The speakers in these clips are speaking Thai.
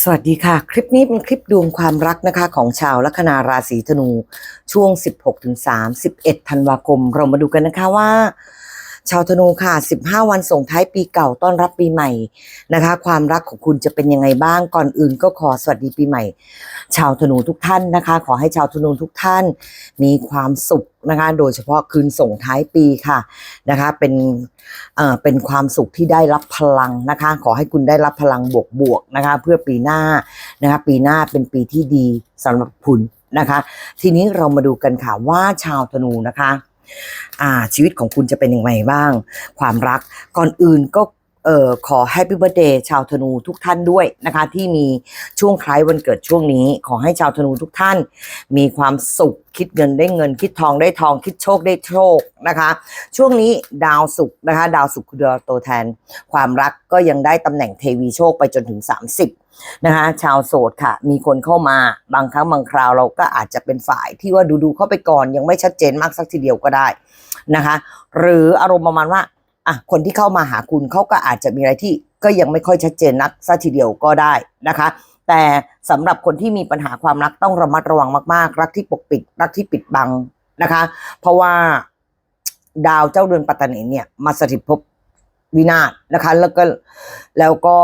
สวัสดีค่ะ คลิปนี้เป็นคลิปดวงความรักนะคะของชาวลัคนาราศีธนูช่วง 16-31ธันวาคม เรามาดูกันนะคะว่า ชาวธนูค่ะ 15 วันส่งท้ายปีเก่าต้อนรับปีใหม่นะคะ ความรักของคุณจะเป็นยังไงบ้างก่อนอื่นก็ขอสวัสดีปีใหม่ ชาวธนูทุกท่านนะคะ ขอให้ชาวธนูทุกท่านมีความสุขนะคะ โดยเฉพาะคืนส่งท้ายปีค่ะนะคะ เป็นเอ่อเป็นความสุขที่ได้รับพลังนะคะ ขอให้คุณได้รับพลังบวกๆนะคะ เพื่อปีหน้านะคะ ปีหน้าเป็นปีที่ดีสำหรับคุณนะคะ ทีนี้เรามาดูกันค่ะว่าชาวธนูนะคะ ชีวิตของคุณจะเป็นยังไงบ้าง ความรักก่อนอื่นก็เอ่อขอแฮปปี้เบ t ร์เดย์ชาวธนูทุกท่านด้วยนะคะ ที่มีช่วงคล้ายวันเกิดช่วงนี้ ขอให้ชาวธนูทุกท่าน มีความสุขคิดเงินได้เงิน คิดทองได้ทองคิดโชคได้โชคนะคะ ช่วงนี้ดาวศุกนะคะ ดาวศุกคือดาวตัวแทน ความรักก็ยังได้ตำแหน่งเทวีโชคไปจนถึง 30 นะคะ ชาวโสดค่ะ มีคนเข้ามาบางครั้งบางคราวเราก็อาจจะเป็นฝ่ายที่ว่าดูๆเข้าไปก่อนยังไม่ชัดเจนมากสักทีเดียวก็ได้นะคะ หรืออารมณ์ประมาณว่าอะคนที่เข้ามาหาคุณเขาก็อาจจะมีอะไรที่ก็ยังไม่ค่อยชัดเจนนักสักทีเดียวก็ได้นะคะ แต่สำหรับคนที่มีปัญหาความรักต้องระมัดระวังมากๆ รักที่ปกปิด รักที่ปิดบังนะคะ เพราะว่าดาวเจ้าเดือนปัตตานีเนี่ยมาสถิตภพวินาศนะคะ แล้วก็แล้วก็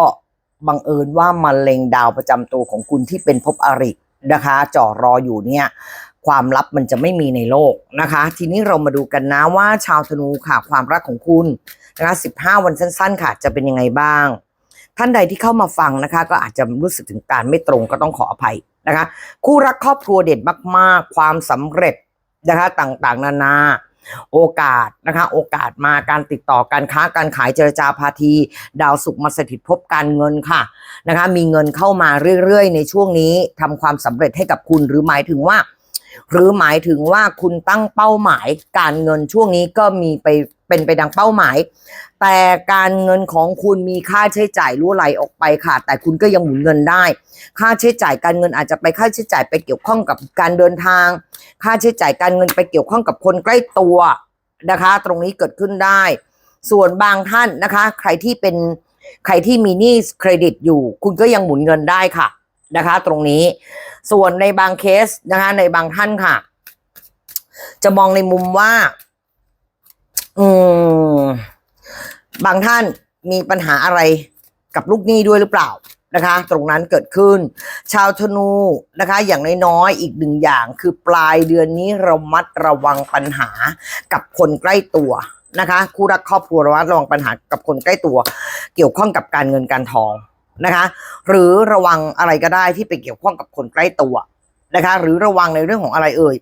บังเอิญว่ามาเล็งดาวประจำตัวของคุณที่เป็นภพอรินะคะจ่อรออยู่เนี่ยความลับมันจะไม่มีในโลกนะคะ ทีนี้เรามาดูกันนะว่าชาวธนูค่ะความรักของคุณนะคะ15 วันสั้น ๆ ค่ะ จะเป็นยังไงบ้าง ท่านใดที่เข้ามาฟังนะคะ ก็อาจจะรู้สึกถึงการไม่ตรงก็ต้องขออภัยนะคะ คู่รักครอบครัวเด่นมาก ๆ ความสำเร็จนะคะต่างๆ นานา โอกาสนะคะ โอกาสมาการติดต่อการค้าการขายเจรจาพาที ดาวสุขมาสถิตพบการเงินค่ะนะคะ มีเงินเข้ามาเรื่อยๆ ในช่วงนี้ทำความสำเร็จให้กับคุณหรือหมายถึงว่า หรือหมายถึงว่าคุณตั้งเป้าหมายการเงินช่วงนี้ก็มีไปเป็นไปดังเป้าหมาย แต่การเงินของคุณมีค่าใช้จ่ายรั่วไหลออกไปค่ะ แต่คุณก็ยังหมุนเงินได้ ค่าใช้จ่ายการเงินอาจจะไปค่าใช้จ่ายไปเกี่ยวข้องกับการเดินทาง ค่าใช้จ่ายการเงินไปเกี่ยวข้องกับคนใกล้ตัวนะคะ ตรงนี้เกิดขึ้นได้ ส่วนบางท่านนะคะ ใครที่เป็นใครที่มีหนี้เครดิตอยู่ คุณก็ยังหมุนเงินได้ค่ะ นะคะ ตรงนี้ ส่วนในบางเคสนะคะ ในบางท่านค่ะ จะมองในมุมว่า อืม บางท่านมีปัญหาอะไรกับลูกหนี้ด้วยหรือเปล่านะคะ ตรงนั้นเกิดขึ้น ชาวธนูนะคะ อย่างน้อยๆอีกหนึ่งอย่าง คือปลายเดือนนี้เรามัดระวังปัญหากับคนใกล้ตัวนะคะคู่รักครอบครัวระมัดระวังปัญหากับคนใกล้ตัว เกี่ยวข้องกับการเงินการทอง นะคะ หรือระวังอะไรก็ได้ที่ไปเกี่ยวข้องกับคนใกล้ตัวนะคะ หรือระวังในเรื่องของอะไรเอ่ย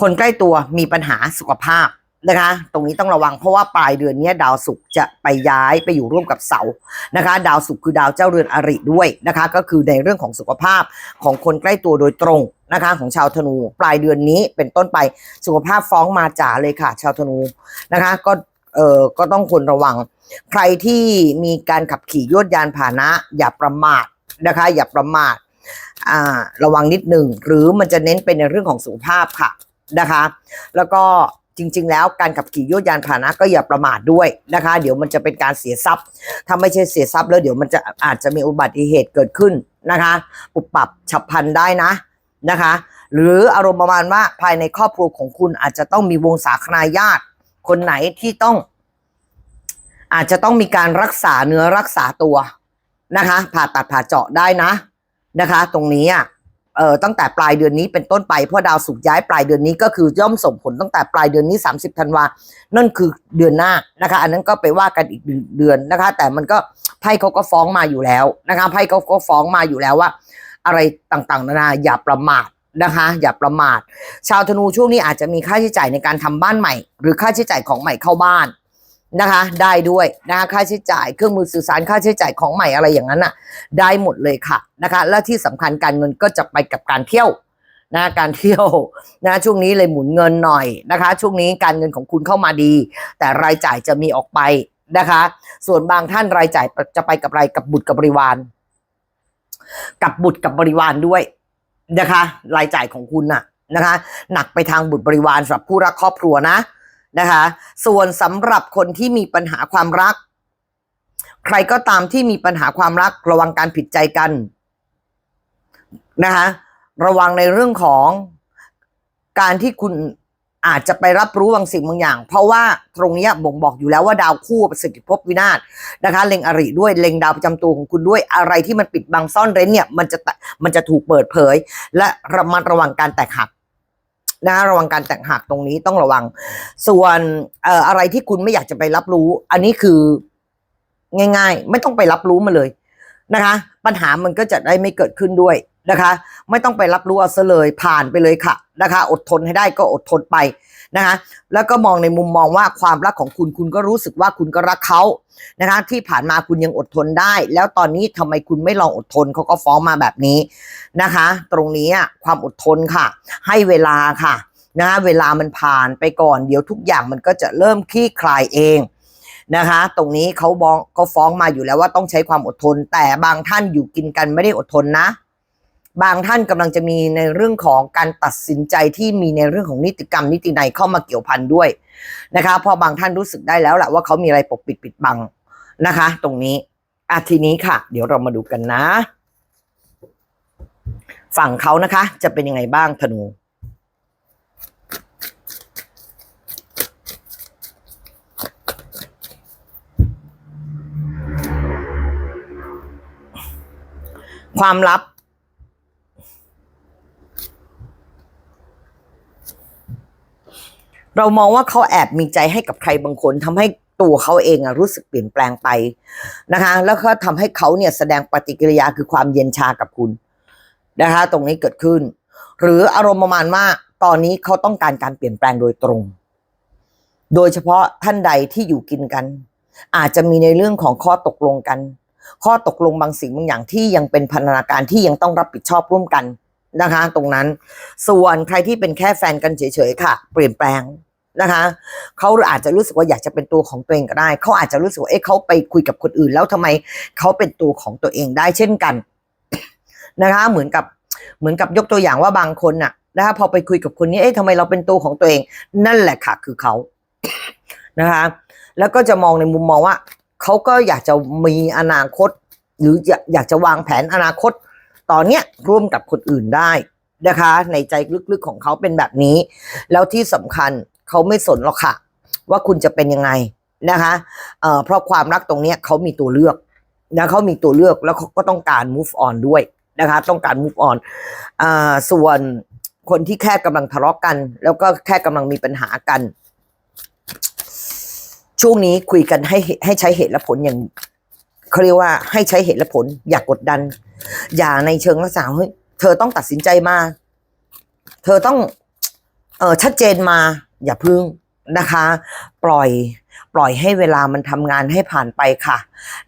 คนใกล้ตัวมีปัญหาสุขภาพนะคะ ตรงนี้ต้องระวังเพราะว่าปลายเดือนนี้ดาวศุกร์จะไปย้ายไปอยู่ร่วมกับเสาร์นะคะ ดาวศุกร์คือดาวเจ้าเรือนอริด้วยนะคะ ก็คือในเรื่องของสุขภาพของคนใกล้ตัวโดยตรงนะคะ ของชาวธนู ปลายเดือนนี้เป็นต้นไปสุขภาพฟ้องมาจ่าเลยค่ะ ชาวธนูนะคะ ก็ เออก็ต้องควรระวัง ใครที่มีการขับขี่ยวดยานพาหนะ อย่าประมาทนะคะ อย่าประมาทอ่าระวังนิดหนึ่ง หรือมันจะเน้นเป็นในเรื่องของสุขภาพค่ะนะคะ แล้วก็จริง ๆ แล้วการขับขี่ยวดยานพาหนะก็อย่าประมาทด้วยนะคะ เดี๋ยวมันจะเป็นการเสียทรัพย์ ถ้าไม่ใช่เสียทรัพย์แล้วเดี๋ยวมันจะอาจจะมีอุบัติเหตุเกิดขึ้นนะคะปุบปับฉับพลันได้นะนะคะ หรืออารมณ์ประมาณว่าภายในครอบครัวของคุณอาจจะต้องมีวงศาคณาญาติ คนไหนที่ต้อง อาจจะต้องมีการรักษาเนื้อรักษาตัวนะคะ ผ่าตัดผ่าเจาะได้นะนะคะ ตรงนี้อะเอ่อตั้งแต่ปลายเดือนนี้เป็นต้นไปเพราะดาวสุกร์ย้ายปลายเดือนนี้ก็คือย่อมส่งผลตั้งแต่ปลายเดือนนี้ 30ธันวานั่นคือเดือนหน้านะคะ อันนั้นก็ไปว่ากันอีกเดือนนะคะ แต่มันก็ไพ่เขาก็ฟ้องมาอยู่แล้วนะคะไพ่เขาก็ฟ้องมาอยู่แล้วว่า อะไรต่างๆ นานาอย่าประมาท นะคะ อย่าประมาท ชาวธนูช่วงนี้อาจจะมีค่าใช้จ่ายในการทำบ้านใหม่ หรือค่าใช้จ่ายของใหม่เข้าบ้านนะคะ ได้ด้วยนะคะค่าใช้จ่ายเครื่องมือสื่อสารค่าใช้จ่ายของใหม่อะไรอย่างนั้นน่ะ ได้หมดเลยค่ะนะคะ และที่สำคัญการเงินก็จะไปกับการเที่ยวนะการเที่ยวนะช่วงนี้เลยหมุนเงินหน่อยนะคะ ช่วงนี้การเงินของคุณเข้ามาดี แต่รายจ่ายจะมีออกไปนะคะ ส่วนบางท่านรายจ่ายจะไปกับอะไรกับบุตรกับบริวาร กับบุตรกับบริวารด้วย นะคะ รายจ่ายของคุณน่ะนะคะ หนักไปทางบุตรบริวารสำหรับผู้รักครอบครัวนะนะคะ ส่วนสำหรับคนที่มีปัญหาความรัก ใครก็ตามที่มีปัญหาความรักระวังการผิดใจกันนะคะ ระวังในเรื่องของการที่คุณ อาจจะไปรับรู้บางสิ่งบางอย่าง เพราะว่าตรงนี้บ่งบอกอยู่แล้วว่าดาวคู่ประสิทธิภพวินาศนะคะเล็งอริด้วยเล็งดาวประจำตัวของคุณด้วยอะไรที่มันปิดบังซ่อนเร้นเนี่ยมันจะมันจะถูกเปิดเผย และระมัดระวังการแตกหักนะระวังการแตกหักตรงนี้ต้องระวัง ส่วนเอ่ออะไรที่คุณไม่อยากจะไปรับรู้ อันนี้คือง่าย ๆ ไม่ต้องไปรับรู้มาเลยนะคะ ปัญหามันก็จะได้ไม่เกิดขึ้นด้วย นะคะ ไม่ต้องไปรับรู้เอาซะเลยผ่านไปเลยค่ะนะคะ อดทนให้ได้ก็อดทนไปนะคะแล้วก็มองในมุมมองว่าความรักของคุณคุณก็รู้สึกว่าคุณก็รักเขานะคะที่ผ่านมาคุณยังอดทนได้ แล้วตอนนี้ทำไมคุณไม่ลองอดทนเขาก็ฟ้องมาแบบนี้นะคะ ตรงนี้ความอดทนค่ะ ให้เวลาค่ะนะเวลามันผ่านไปก่อน เดี๋ยวทุกอย่างมันก็จะเริ่มคลี่คลายเองนะคะ ตรงนี้เขาบองเขาฟ้องมาอยู่แล้วว่าต้องใช้ความอดทน แต่บางท่านอยู่กินกันไม่ได้อดทนนะ บางท่านกำลังจะมีในเรื่องของการตัดสินใจที่มีในเรื่องของนิติกรรม นิติในเข้ามาเกี่ยวพันด้วยนะคะพอบางท่านรู้สึกได้แล้วแหละว่าเขามีอะไรปกปิดปิดบังนะคะ ตรงนี้อะทีนี้ค่ะ เดี๋ยวเรามาดูกันนะ ฝั่งเขานะคะ จะเป็นยังไงบ้างธนูความลับ เรามองว่าเขาแอบมีใจให้กับใครบางคนทำให้ตัวเขาเองอะรู้สึกเปลี่ยนแปลงไปนะคะ แล้วก็ทำให้เขาเนี่ยแสดงปฏิกิริยาคือความเย็นชากับคุณนะคะ ตรงนี้เกิดขึ้น หรืออารมณ์ประมาณว่าตอนนี้เขาต้องการการเปลี่ยนแปลงโดยตรง โดยเฉพาะท่านใดที่อยู่กินกัน อาจจะมีในเรื่องของข้อตกลงกัน ข้อตกลงบางสิ่งบางอย่างที่ยังเป็นพันธนาการที่ยังต้องรับผิดชอบร่วมกัน นะคะ ตรงนั้น ส่วนใครที่เป็นแค่แฟนกันเฉยๆค่ะ เปลี่ยนแปลงนะคะเขาอาจจะรู้สึกว่าอยากจะเป็นตัวของตัวเองก็ได้ เขาอาจจะรู้สึกว่าเอ๊ะเขาไปคุยกับคนอื่น แล้วทำไมเขาเป็นตัวของตัวเองได้เช่นกันนะคะ เหมือนกับเหมือนกับยกตัวอย่างว่าบางคนน่ะนะคะพอไปคุยกับคนนี้เอ๊ะทำไมเราเป็นตัวของตัวเอง นั่นแหละค่ะ คือเขานะคะ แล้วก็จะมองในมุมมองว่าเขาก็อยากจะมีอนาคต หรืออยากจะวางแผนอนาคต ตอนเนี้ยร่วมกับคนอื่นได้นะคะ ในใจลึกๆของเขาเป็นแบบนี้ แล้วที่สำคัญเขาไม่สนหรอกค่ะ ว่าคุณจะเป็นยังไงนะคะเอ่อเพราะความรักตรงเนี้ยเขามีตัวเลือกนะเขามีตัวเลือกแล้วเขาก็ต้องการ move on ด้วยนะคะ ต้องการ move on อ่าส่วนคนที่แค่กำลังทะเลาะกัน แล้วก็แค่กำลังมีปัญหากัน ช่วงนี้คุยกันให้ให้ใช้เหตุและผลอย่าง เขาเรียกว่าให้ใช้เหตุและผล อย่ากกดดัน อย่าในเชิงลักษณะเฮ้ยเธอต้องตัดสินใจมา เธอต้อง เออชัดเจนมา อย่าพึ่งนะคะ ปล่อยปล่อยให้เวลามันทำงานให้ผ่านไปค่ะ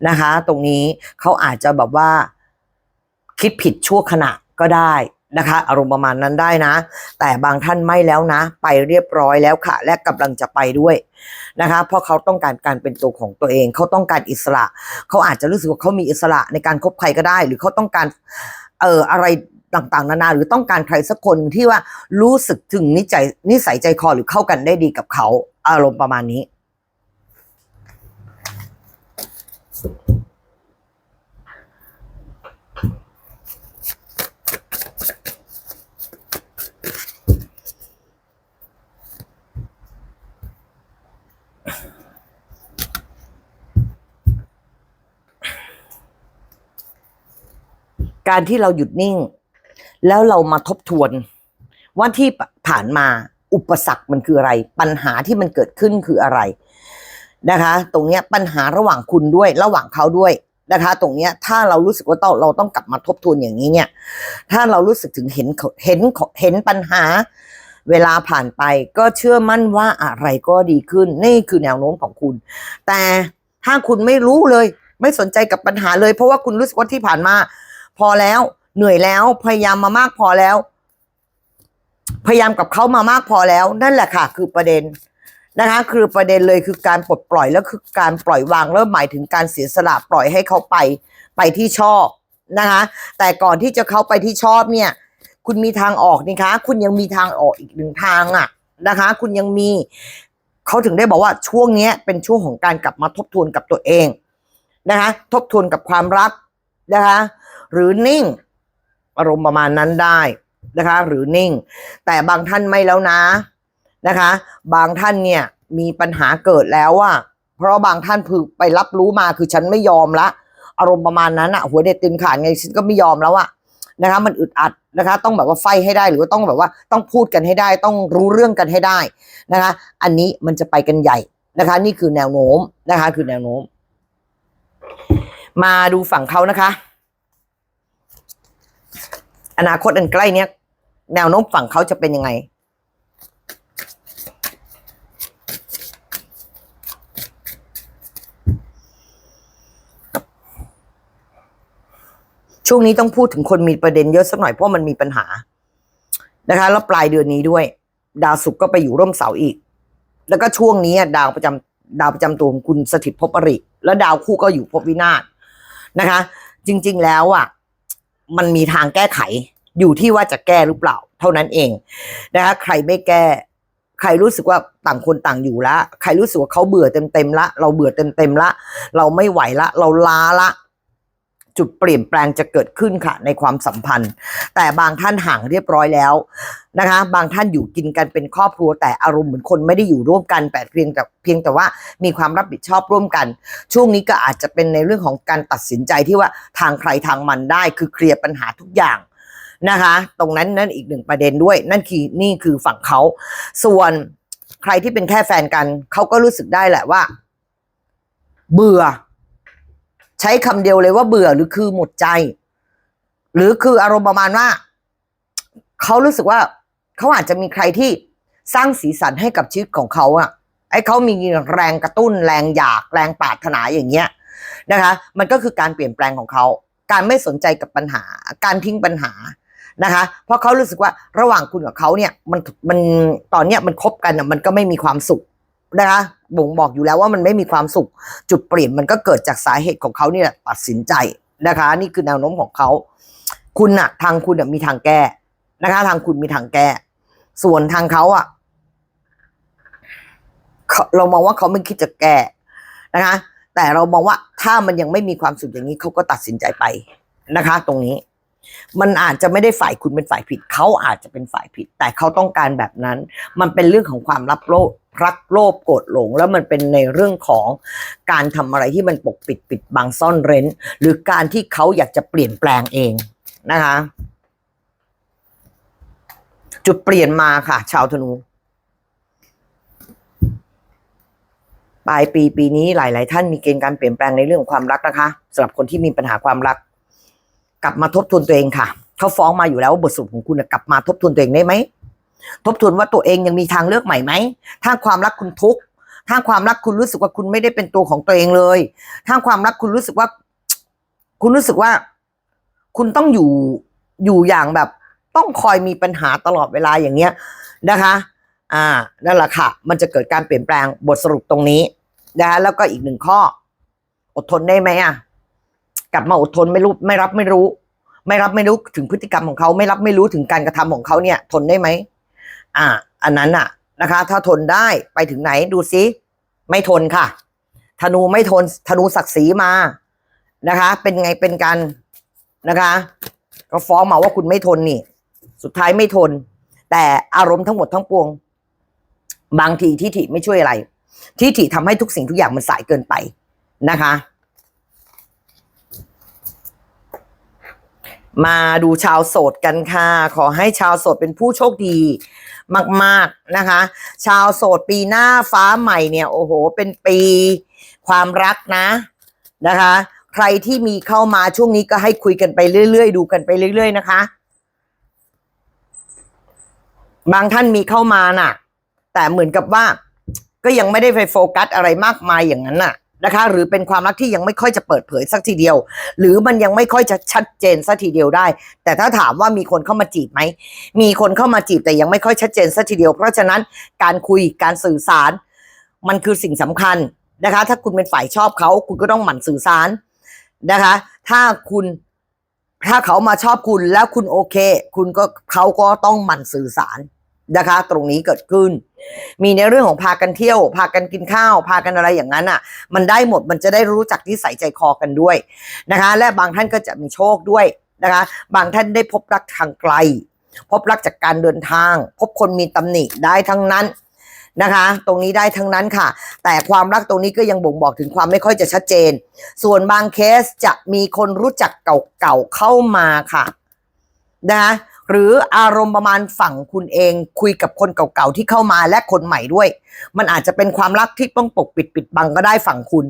นะคะ ตรงนี้เขาอาจจะแบบว่า คิดผิดชั่วขณะก็ได้ นะคะ อารมณ์ประมาณนั้นได้นะ แต่บางท่านไม่แล้วนะ ไปเรียบร้อยแล้วค่ะ และกำลังจะไปด้วยนะคะ เพราะเขาต้องการการเป็นตัวของตัวเอง เขาต้องการอิสระ เขาอาจจะรู้สึกว่าเขามีอิสระในการคบใครก็ได้ หรือเขาต้องการเอ่ออะไรต่างๆ นานาหรือต้องการใครสักคนที่ว่ารู้สึกถึงนิสัยนิสัยใจคอหรือเข้ากันได้ดีกับเขาอารมณ์ประมาณนี้ การที่เราหยุดนิ่ง แล้วเรามาทบทวน ว่าที่ผ่านมาอุปสรรคมันคืออะไร ปัญหาที่มันเกิดขึ้นคืออะไรนะคะ ตรงเนี้ยปัญหาระหว่างคุณด้วยระหว่างเขาด้วยนะคะ ตรงเนี้ยถ้าเรารู้สึกว่าต้องเราต้องกลับมาทบทวนอย่างนี้เนี่ย ถ้าเรารู้สึกถึงเห็นเห็นเห็นปัญหา เวลาผ่านไปก็เชื่อมั่นว่าอะไรก็ดีขึ้น นี่คือแนวโน้มของคุณ แต่ถ้าคุณไม่รู้เลย ไม่สนใจกับปัญหาเลย เพราะว่าคุณรู้สึกว่าที่ผ่านมา พอแล้ว เหนื่อยแล้ว พยายามมามากพอแล้ว พยายามกับเขามามากพอแล้ว นั่นแหละค่ะ คือประเด็นนะคะ คือประเด็นเลยคือการปลดปล่อยแล้วคือการปล่อยวางแล้วหมายถึงการเสียสละปล่อยให้เขาไปไปที่ชอบนะคะ แต่ก่อนที่จะเขาไปที่ชอบเนี่ย คุณมีทางออกนี่คะ คุณยังมีทางออกอีกหนึ่งทางอะนะคะ คุณยังมีเขาถึงได้บอกว่าช่วงเนี้ยเป็นช่วงของการกลับมาทบทวนกับตัวเองนะคะ ทบทวนกับความรักนะคะ หรือนิ่ง อารมณ์ประมาณนั้นได้นะคะ หรือนิ่ง แต่บางท่านไม่แล้วนะนะคะ บางท่านเนี่ยมีปัญหาเกิดแล้วอะเพราะบางท่านคือไปรับรู้มาคือฉันไม่ยอมละ อารมณ์ประมาณนั้นอะหัวเด็ดตินขาดไงฉันก็ไม่ยอมแล้วอะนะคะ มันอึดอัดนะคะ ต้องแบบว่าไฟให้ได้หรือว่าต้องแบบว่าต้องพูดกันให้ได้ ต้องรู้เรื่องกันให้ได้นะคะ อันนี้มันจะไปกันใหญ่นะคะ นี่คือแนวโน้มนะคะ คือแนวโน้ม มาดูฝั่งเขานะคะ อนาคตอันใกล้เนี้ยแนวโน้มฝั่งเขาจะเป็นยังไง ช่วงนี้ต้องพูดถึงคนมีประเด็นเยอะสักหน่อยเพราะมันมีปัญหา นะคะ แล้วปลายเดือนนี้ด้วย ดาวศุกร์ก็ไปอยู่ร่วมเสาอีก แล้วก็ช่วงนี้ดาวประจำดาวประจำตัวของคุณสถิตภพอริ แล้วดาวคู่ก็อยู่ภพวินาศนะคะ จริง ๆ แล้วอะ มันมีทางแก้ไขอยู่ที่ว่าจะแก้หรือเปล่า เท่านั้นเองนะคะใครไม่แก้ ใครรู้สึกว่าต่างคนต่างอยู่ละ ใครรู้สึกว่าเขาเบื่อเต็มเต็มละ เราเบื่อเต็มเต็มละ เราไม่ไหวละ เราล้าละ จุดเปลี่ยนแปลงจะเกิดขึ้นค่ะ ในความสัมพันธ์ แต่บางท่านห่างเรียบร้อยแล้วนะคะ บางท่านอยู่กินกันเป็นครอบครัวแต่อารมณ์เหมือนคนไม่ได้อยู่ร่วมกันแต่เพียงแต่เพียงแต่ว่ามีความรับผิดชอบร่วมกัน ช่วงนี้ก็อาจจะเป็นในเรื่องของการตัดสินใจที่ว่าทางใครทางมันได้ คือเคลียร์ปัญหาทุกอย่างนะคะ ตรงนั้นนั่นอีกหนึ่งประเด็นด้วย นั่นคือนี่คือฝั่งเขาส่วนใครที่เป็นแค่แฟนกันเขาก็รู้สึกได้แหละว่า เบื่อ ช้คำเดียวเลยว่าเบื่อหรือคือหมดใจ หรือคืออารมณ์ประมาณว่าเขารู้สึกว่าเขาอาจจะมีใครที่สร้างสีสันให้กับชีวิตของเขาอะไอ้เขามีแรงกระตุ้น แรงอยากแรงปรารถนาอย่างเงี้ยนะคะ มันก็คือการเปลี่ยนแปลงของเขา การไม่สนใจกับปัญหา การทิ้งปัญหานะคะ เพราะเขารู้สึกว่าระหว่างคุณกับเขาเนี่ยมันมันตอนเนี้ยมันคบกันอะมันก็ไม่มีความสุข นะคะบ่งบอกอยู่แล้วว่ามันไม่มีความสุข จุดเปลี่ยนมันก็เกิดจากสาเหตุของเขาเนี่ยตัดสินใจนะคะ นี่คือแนวโน้มของเขา คุณอะทางคุณมีทางแก้นะคะ ทางคุณมีทางแก้ ส่วนทางเขาอะเรามองว่าเขาไม่คิดจะแก้นะคะ แต่เรามองว่าถ้ามันยังไม่มีความสุขอย่างนี้เขาก็ตัดสินใจไปนะคะ ตรงนี้มันอาจจะไม่ได้ฝ่ายคุณเป็นฝ่ายผิด เขาอาจจะเป็นฝ่ายผิด แต่เขาต้องการแบบนั้น มันเป็นเรื่องของความรับโลก รักโลภโกรธหลง แล้วมันเป็นในเรื่องของการทำอะไรที่มันปกปิดปิดบังซ่อนเร้น หรือการที่เขาอยากจะเปลี่ยนแปลงเองนะคะ จุดเปลี่ยนมาค่ะ ชาวธนูปลายปีปีนี้หลาย ๆ ท่านมีเกณฑ์การเปลี่ยนแปลงในเรื่องของความรักนะคะสำหรับคนที่มีปัญหาความรัก กลับมาทบทวนตัวเองค่ะเขาฟ้องมาอยู่แล้วว่าบทสรุปของคุณน่ะกลับมาทบทวนตัวเองได้ไหม ทบทวนว่าตัวเองยังมีทางเลือกใหม่ไหม ถ้าความรักคุณทุกข์ ถ้าความรักคุณรู้สึกว่าคุณไม่ได้เป็นตัวของตัวเองเลย ถ้าความรักคุณรู้สึกว่า คุณรู้สึกว่า คุณต้องอยู่อยู่อย่างแบบ ต้องคอยมีปัญหาตลอดเวลาอย่างเงี้ยนะคะ อ่า นั่นแหละค่ะ มันจะเกิดการเปลี่ยนแปลงบทสรุปตรงนี้นะคะแล้วก็อีกหนึ่งข้อ อดทนได้ไหมอะ กลับมาอดทนไม่รู้ไม่รับไม่รู้ ไม่รับไม่รู้ถึงพฤติกรรมของเขาไม่รับไม่รู้ถึงการกระทำของเขาเนี่ย ทนได้ไหม อ่า อันนั้นอะนะคะ ถ้าทนได้ไปถึงไหนดูซิ ไม่ทนค่ะ ธนูไม่ทน ธนูศักดิ์ศรีมานะคะ เป็นไงเป็นกันนะคะ ก็ฟ้องมาว่าคุณไม่ทนนี่ สุดท้ายไม่ทน แต่อารมณ์ทั้งหมดทั้งปวง บางทีทิฐิไม่ช่วยอะไรทิฐิทำให้ทุกสิ่งทุกอย่างมันสายเกินไปนะคะ มาดูชาวโสดกันค่ะ ขอให้ชาวโสดเป็นผู้โชคดี มาก ๆนะคะ ชาวโสดปีหน้าฟ้าใหม่เนี่ยโอ้โห เป็นปีความรักนะนะคะ ใครที่มีเข้ามาช่วงนี้ก็ให้คุยกันไปเรื่อยๆ ดูกันไปเรื่อย ๆ นะคะ บางท่านมีเข้ามาน่ะ แต่เหมือนกับว่าก็ยังไม่ได้ไปโฟกัสอะไรมากมายอย่างนั้นน่ะ นะคะ หรือเป็นความรักที่ยังไม่ค่อยจะเปิดเผยสักทีเดียว หรือมันยังไม่ค่อยจะชัดเจนสักทีเดียวได้ แต่ถ้าถามว่ามีคนเข้ามาจีบไหมมีคนเข้ามาจีบแต่ยังไม่ค่อยชัดเจนสักทีเดียว เพราะฉะนั้นการคุยการสื่อสาร มันคือสิ่งสำคัญนะคะ ถ้าคุณเป็นฝ่ายชอบเขาคุณก็ต้องหมั่นสื่อสารนะคะ ถ้าคุณถ้าเขามาชอบคุณแล้วคุณโอเค คุณก็เขาก็ต้องหมั่นสื่อสารนะคะ ตรงนี้เกิดขึ้น มีในเรื่องของพากันเที่ยว พากันกินข้าว พากันอะไรอย่างนั้นอะ มันได้หมดมันจะได้รู้จักที่ใส่ใจคอกันด้วยนะคะ และบางท่านก็จะมีโชคด้วยนะคะ บางท่านได้พบรักทางไกล พบรักจากการเดินทาง พบคนมีตำหนิได้ทั้งนั้นนะคะ ตรงนี้ได้ทั้งนั้นค่ะ แต่ความรักตรงนี้ก็ยังบ่งบอกถึงความไม่ค่อยจะชัดเจน ส่วนบางเคสจะมีคนรู้จักเก่าๆเข้ามาค่ะนะคะ หรืออารมณ์ประมาณฝั่งคุณเอง คุยกับคนเก่าๆที่เข้ามาและคนใหม่ด้วย มันอาจจะเป็นความรักที่ต้องปกปิดปิดบังก็ได้ฝั่งคุณ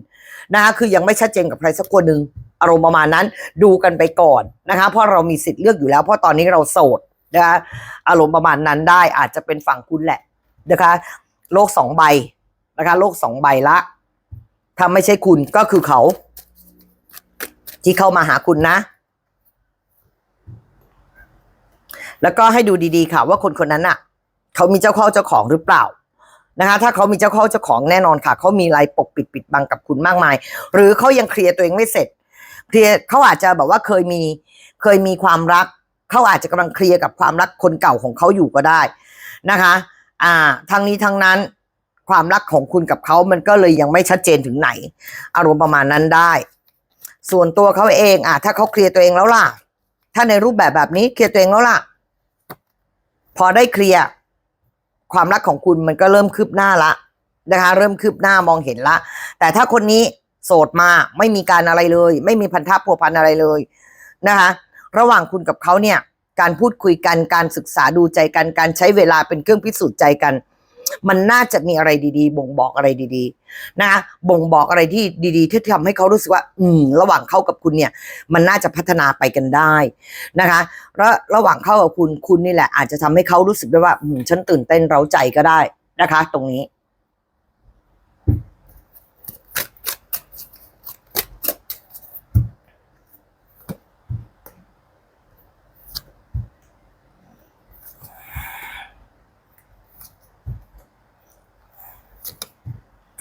นะคะคือยังไม่ชัดเจนกับใครสักคนหนึ่งอารมณ์ประมาณนั้นดูกันไปก่อนนะคะเพราะเรามีสิทธิ์เลือกอยู่แล้ว เพราะตอนนี้เราโสดนะคะอารมณ์ประมาณนั้นได้อาจจะเป็นฝั่งคุณแหละนะคะ โลกสองใบนะคะโลกสองใบละถ้าไม่ใช่คุณก็คือเขา ที่เข้ามาหาคุณนะ แล้วก็ให้ดูดีๆค่ะว่าคนคนนั้นอะเขามีเจ้าเข้าเจ้าของหรือเปล่านะคะ ถ้าเขามีเจ้าเข้าเจ้าของแน่นอนค่ะเขามีอะไรปกปิดปิดบังกับคุณมากมาย หรือเขายังเคลียร์ตัวเองไม่เสร็จเคลียร์เขาอาจจะแบบว่าเคยมีเคยมีความรักเขาอาจจะกำลังเคลียร์กับความรักคนเก่าของเขาอยู่ก็ได้นะคะ อ่าทั้งนี้ทั้งนั้นความรักของคุณกับเขามันก็เลยยังไม่ชัดเจนถึงไหน อารมณ์ประมาณนั้นได้ ส่วนตัวเขาเองอะถ้าเขาเคลียร์ตัวเองแล้วล่ะ ถ้าในรูปแบบแบบนี้เคลียร์ตัวเองแล้วล่ะ พอได้เคลียร์ความรักของคุณมันก็เริ่มคืบหน้าละนะคะ เริ่มคืบหน้ามองเห็นละ แต่ถ้าคนนี้โสดมาไม่มีการอะไรเลย ไม่มีพันธะผัวพันอะไรเลยนะคะ ระหว่างคุณกับเขาเนี่ย การพูดคุยกันการศึกษาดูใจกันการใช้เวลาเป็นเครื่องพิสูจน์ใจกัน มันน่าจะมีอะไรดีๆ บ่งบอกอะไรดีๆ นะคะบ่งบอกอะไรที่ดีๆ ที่ทำให้เขารู้สึกว่า อืม ระหว่างเขากับคุณเนี่ย มันน่าจะพัฒนาไปกันได้นะคะแล้วระหว่างเขากับคุณคุณนี่แหละอาจจะทำให้เขารู้สึกได้ว่า อืมฉันตื่นเต้นเร้าใจก็ได้นะคะ ตรงนี้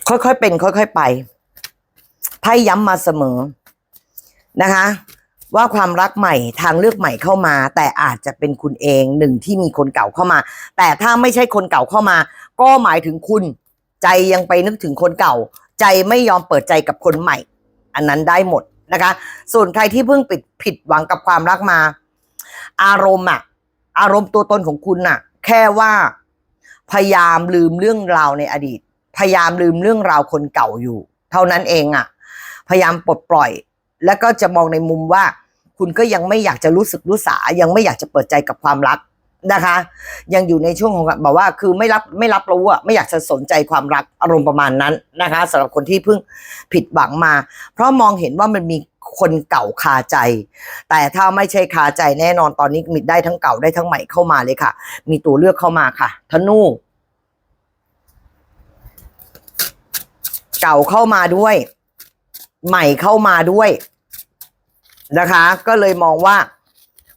ค่อยๆเป็น ค่อยๆไปไพ่ย้ำมาเสมอนะคะ ว่าความรักใหม่ทางเลือกใหม่เข้ามา แต่อาจจะเป็นคุณเองหนึ่งที่มีคนเก่าเข้ามา แต่ถ้าไม่ใช่คนเก่าเข้ามา ก็หมายถึงคุณ ใจยังไปนึกถึงคนเก่า ใจไม่ยอมเปิดใจกับคนใหม่ อันนั้นได้หมดนะคะ ส่วนใครที่เพิ่งปิดผิดหวังกับความรักมา อารมณ์อะอารมณ์ตัวตนของคุณน่ะ แค่ว่าพยายามลืมเรื่องราวในอดีต พยายามลืมเรื่องราวคนเก่าอยู่ เท่านั้นเองอะพยายามปลดปล่อย แล้วก็จะมองในมุมว่า คุณก็ยังไม่อยากจะรู้สึกรู้สา ยังไม่อยากจะเปิดใจกับความรักนะคะ ยังอยู่ในช่วงของแบบว่าคือไม่รับไม่รับรู้อะไม่อยากจะสนใจความรักอารมณ์ประมาณนั้นนะคะสำหรับคนที่เพิ่งผิดหวังมา เพราะมองเห็นว่ามันมีคนเก่าคาใจ แต่ถ้าไม่ใช่คาใจแน่นอนตอนนี้มีได้ทั้งเก่าได้ทั้งใหม่เข้ามาเลยค่ะ มีตัวเลือกเข้ามาค่ะธนู เก่าเข้ามาด้วย ใหม่เข้ามาด้วยนะคะ ก็เลยมองว่า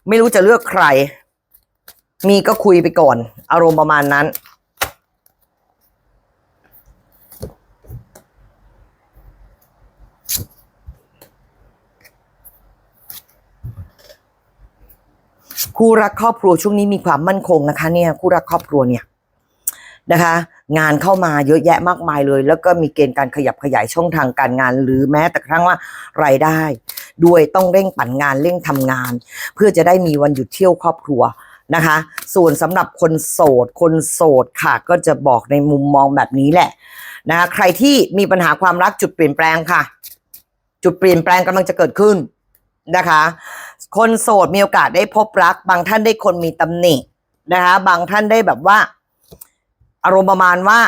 ไม่รู้จะเลือกใคร มีก็คุยไปก่อน อารมณ์ประมาณนั้น คู่รักครอบครัวช่วงนี้มีความมั่นคงนะคะ เนี่ย คู่รักครอบครัวเนี่ยนะคะ งานเข้ามาเยอะแยะมากมายเลย แล้วก็มีเกณฑ์การขยับขยายช่องทางการงาน หรือแม้แต่กระทั่งว่ารายได้ ด้วยต้องเร่งปั่นงานเร่งทำงาน เพื่อจะได้มีวันหยุดเที่ยวครอบครัวนะคะ ส่วนสำหรับคนโสด คนโสดค่ะ ก็จะบอกในมุมมองแบบนี้แหละนะคะใครที่มีปัญหาความรักจุดเปลี่ยนแปลงค่ะ จุดเปลี่ยนแปลงกำลังจะเกิดขึ้นนะคะ คนโสดมีโอกาสได้พบรัก บางท่านได้คนมีตำหนินะคะ บางท่านได้แบบว่า อารมณ์ประมาณว่า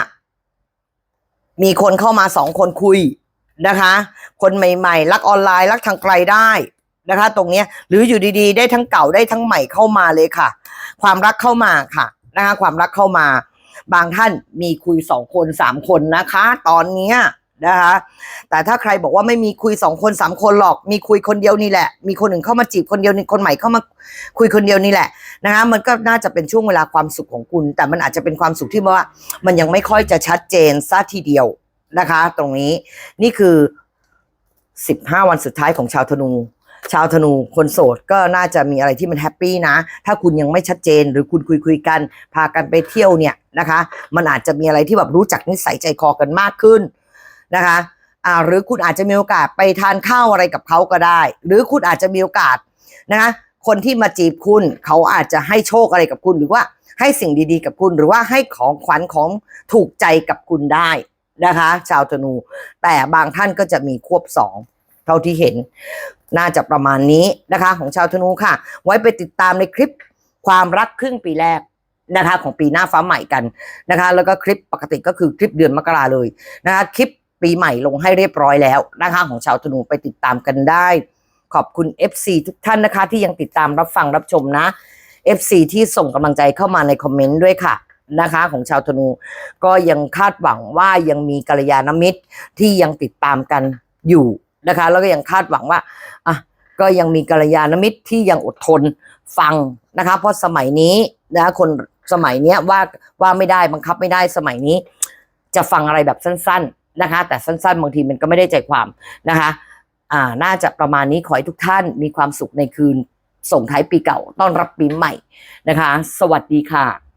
มีคนเข้ามาสองคนคุยนะคะ คนใหม่ ๆ รักออนไลน์รักทางไกลได้นะคะ ตรงนี้หรืออยู่ดีๆ ได้ทั้งเก่าได้ทั้งใหม่เข้ามาเลยค่ะ ความรักเข้ามาค่ะนะคะ ความรักเข้ามา บางท่านมีคุยสองคนสามคนนะคะ ตอนเนี้ย นะคะ แต่ถ้าใครบอกว่าไม่มีคุยสองคนสามคนหรอก มีคุยคนเดียวนี่แหละ มีคนหนึ่งเข้ามาจีบคนเดียวนี่คนใหม่เข้ามาคุยคนเดียวนี่แหละนะคะมันก็น่าจะเป็นช่วงเวลาความสุขของคุณ แต่มันอาจจะเป็นความสุขที่ว่า มันยังไม่ค่อยจะชัดเจนซะทีเดียวนะคะ ตรงนี้นี่คือ15วันสุดท้ายของชาวธนู ชาวธนูคนโสดก็น่าจะมีอะไรที่มันแฮปปี้นะ ถ้าคุณยังไม่ชัดเจนหรือคุณคุยคุยกัน พากันไปเที่ยวเนี่ยนะคะ มันอาจจะมีอะไรที่แบบรู้จักนิสัยใจคอกันมากขึ้น นะคะอ่าหรือคุณอาจจะมีโอกาสไปทานข้าวอะไรกับเขาก็ได้ หรือคุณอาจจะมีโอกาสนะคะคนที่มาจีบคุณเขาอาจจะให้โชคอะไรกับคุณหรือว่าให้สิ่งดีๆกับคุณหรือว่าให้ของขวัญของถูกใจกับคุณได้นะคะ ชาวธนู แต่บางท่านก็จะมีควบสองเท่าที่เห็น น่าจะประมาณนี้นะคะ ของชาวธนูค่ะ ไว้ไปติดตามในคลิปความรักครึ่งปีแรกนะคะ ของปีหน้าฟ้าใหม่กันนะคะ แล้วก็คลิปปกติก็คือคลิปเดือนมกราเลยนะคะคลิป ปีใหม่ลงให้เรียบร้อยแล้วนะคะของชาวธนูไปติดตามกันได้ ขอบคุณ FC ทุกท่านนะคะ ที่ยังติดตามรับฟังรับชมนะ FC ที่ส่งกำลังใจเข้ามาในคอมเมนต์ด้วยค่ะนะคะ ของชาวธนูก็ยังคาดหวังว่ายังมีกัลยาณมิตรที่ยังติดตามกันอยู่นะคะ แล้วก็ยังคาดหวังว่าอะก็ยังมีกัลยาณมิตรที่ยังอดทนฟังนะคะ เพราะสมัยนี้นะคนสมัยเนี้ยว่าว่าไม่ได้บังคับไม่ได้สมัยนี้ จะฟังอะไรแบบสั้น ๆ นะคะ แต่สั้นๆ บางทีมันก็ไม่ได้ใจความนะคะอ่าน่าจะประมาณนี้ขอให้ทุกท่านมีความสุขในคืนส่งท้ายปีเก่าต้อนรับปีใหม่นะคะ สวัสดีค่ะ